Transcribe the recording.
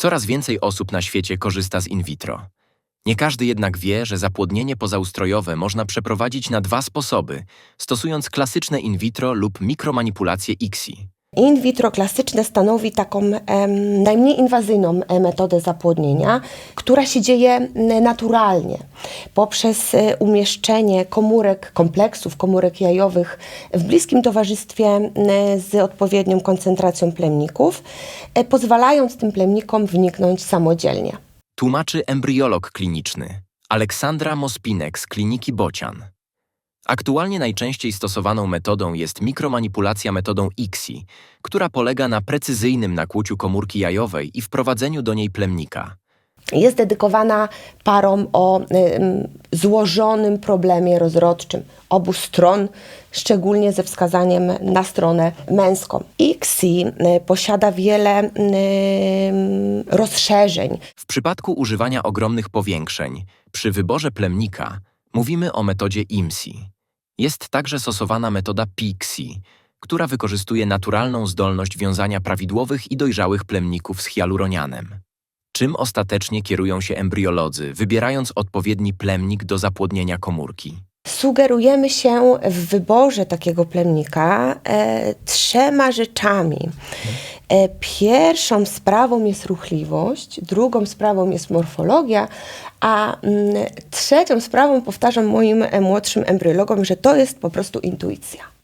Coraz więcej osób na świecie korzysta z in vitro. Nie każdy jednak wie, że zapłodnienie pozaustrojowe można przeprowadzić na dwa sposoby, stosując klasyczne in vitro lub mikromanipulację ICSI. In vitro klasyczne stanowi taką najmniej inwazyjną metodę zapłodnienia, która się dzieje naturalnie poprzez e, umieszczenie komórek, kompleksów komórek jajowych w bliskim towarzystwie z odpowiednią koncentracją plemników, e, pozwalając tym plemnikom wniknąć samodzielnie. Tłumaczy embryolog kliniczny Aleksandra Mospinek z kliniki Bocian. Aktualnie najczęściej stosowaną metodą jest mikromanipulacja metodą ICSI, która polega na precyzyjnym nakłuciu komórki jajowej i wprowadzeniu do niej plemnika. jest dedykowana parom o ym, złożonym problemie rozrodczym obu stron, szczególnie ze wskazaniem na stronę męską. ICSI y, posiada wiele ym, rozszerzeń. W przypadku używania ogromnych powiększeń, przy wyborze plemnika, mówimy o metodzie IMSI. Jest także stosowana metoda PIXI, która wykorzystuje naturalną zdolność wiązania prawidłowych i dojrzałych plemników z hialuronianem. Czym ostatecznie kierują się embriolodzy, wybierając odpowiedni plemnik do zapłodnienia komórki? Sugerujemy się w wyborze takiego plemnika e, trzema rzeczami. E, pierwszą sprawą jest ruchliwość, drugą sprawą jest morfologia, a mm, trzecią sprawą powtarzam moim e, młodszym embriologom, że to jest po prostu intuicja.